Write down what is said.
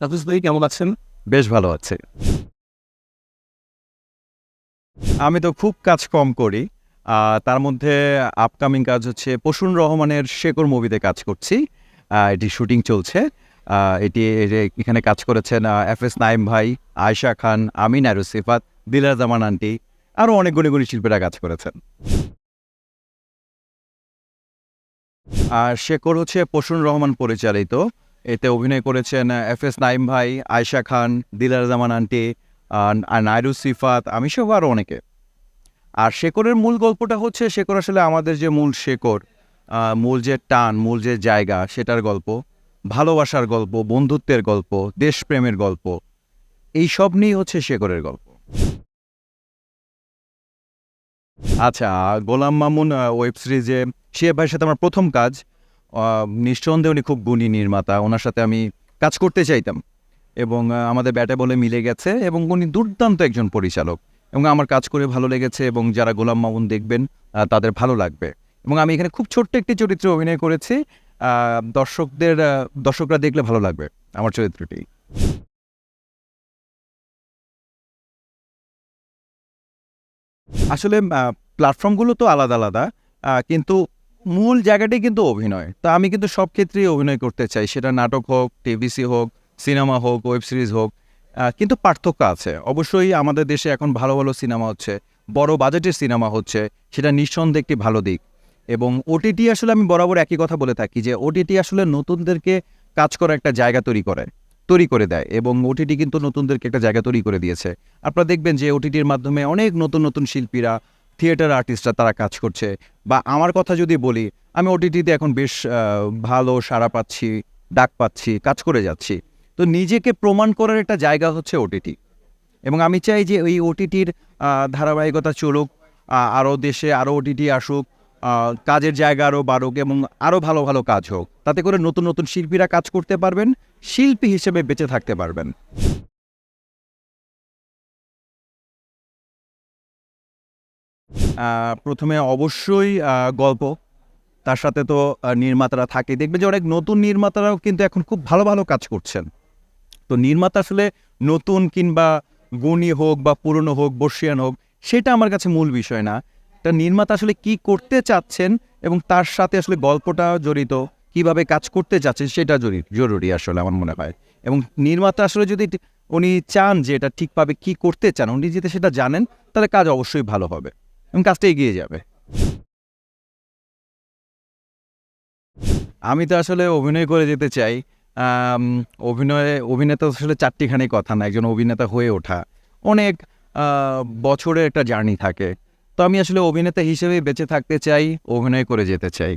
নাফিস ভাই, কেমন আছেন? বেশ ভালো আছে। আমি তো খুব কাজ কম করি। তার মধ্যে আপকামিং কাজ হচ্ছে পশুন রহমানের শেকর মুভিতে কাজ করছি। এটি শুটিং চলছে। এটি এখানে কাজ করেছেন এফ এস নাইম ভাই, আয়শা খান, আমিন আরু সিফাত দিলার জামান আন্টি আরও অনেক গুণী গুণী শিল্পীরা কাজ করেছেন। আর শেকর হচ্ছে পশুন রহমান পরিচালিত। এতে অভিনয় করেছেন এফ এস নাইম ভাই, আয়শা খান, দিলার জামান আন্টি আর নাইরু সিফাত আমি সহ আরও অনেকে। আর শেকরের মূল গল্পটা হচ্ছে, শেকর আসলে আমাদের যে মূল শেকর মূল যে টান, মূল যে জায়গা, সেটার গল্প। ভালোবাসার গল্প, বন্ধুত্বের গল্প, দেশপ্রেমের গল্প, এই সব নিয়েই হচ্ছে শেকরের গল্প। আচ্ছা গোলাম মামুন ওয়েব সিরিজে শিয়া ভাইয়ের সাথে আমার প্রথম কাজ নিঃসন্দেহে উনি খুব গুণী নির্মাতা। ওনার সাথে আমি কাজ করতে চাইতাম। এবং আমাদের ব্যাটে বলে মিলে গেছে এবং উনি দুর্দান্ত একজন পরিচালক। এবং আমার কাজ করে ভালো লেগেছে এবং যারা গোলাম মামুন দেখবেন তাদের ভালো লাগবে। এবং আমি এখানে খুব ছোট্ট একটি চরিত্রে অভিনয় করেছি। দর্শকদের দর্শকরা দেখলে ভালো লাগবে আমার চরিত্রটি। আসলে প্ল্যাটফর্মগুলো তো আলাদা আলাদা। কিন্তু মূল জায়গাটাই কিন্তু অভিনয়। তা আমি কিন্তু সব ক্ষেত্রেই অভিনয় করতে চাই। সেটা নাটক হোক টিভিসি হোক, সিনেমা হোক, ওয়েব সিরিজ হোক কিন্তু পার্থক্য আছে। অবশ্যই আমাদের দেশে এখন ভালো ভালো সিনেমা হচ্ছে, বড় বাজেটের সিনেমা হচ্ছে, সেটা নিঃসন্দেহে একটি ভালো দিক। এবং ওটিটি আসলে আমি বরাবর একই কথা বলে থাকি যে ওটিটি আসলে নতুনদেরকে কাজ করার একটা জায়গা তৈরি করে তৈরি করে দেয়। এবং ওটিটি কিন্তু নতুনদেরকে একটা জায়গা তৈরি করে দিয়েছে। আপনারা দেখবেন যে ওটিটির মাধ্যমে অনেক নতুন নতুন শিল্পীরা থিয়েটার আর্টিস্টরা তারা কাজ করছে। বা আমার কথা যদি বলি, আমি ওটিটিতে এখন বেশ ভালো সাড়া পাচ্ছি, ডাক পাচ্ছি, কাজ করে যাচ্ছি। তো নিজেকে প্রমাণ করার একটা জায়গা হচ্ছে ওটিটি এবং আমি চাই যে ওই ওটিটির ধারাবাহিকতা চলুক আরও দেশে আরও ওটিটি আসুক কাজের জায়গা আরও বাড়ুক এবং আরও ভালো ভালো কাজ হোক। তাতে করে নতুন নতুন শিল্পীরা কাজ করতে পারবেন, শিল্পী হিসেবে বেঁচে থাকতে পারবেন। প্রথমে অবশ্যই গল্প। তার সাথে তো নির্মাতারা থাকে। দেখবে যে অনেক নতুন নির্মাতারাও কিন্তু এখন খুব ভালো ভালো কাজ করছেন। তো নির্মাতা আসলে নতুন কিংবা গুণী হোক বা পুরনো হোক, বর্ষিয়ান হোক, সেটা আমার কাছে মূল বিষয় না। তা নির্মাতা আসলে কি করতে চাচ্ছেন এবং তার সাথে আসলে গল্পটা জড়িত, কীভাবে কাজ করতে চাচ্ছেন সেটা জরুরি জরুরি আসলে আমার মনে হয়। এবং নির্মাতা আসলে যদি উনি চান যে এটা ঠিকভাবে কি করতে চান, উনি যদি সেটা জানেন, তাহলে কাজ অবশ্যই ভালো হবে। এবং কাজটা এগিয়ে যাবে। আমি তো আসলে অভিনয় করে যেতে চাই। অভিনয়ে অভিনেতা আসলে চারটিখানি কথা না, একজন অভিনেতা হয়ে ওঠা। অনেক বছরের একটা জার্নি থাকে। তো আমি আসলে অভিনেতা হিসেবেই বেঁচে থাকতে চাই, অভিনয় করে যেতে চাই।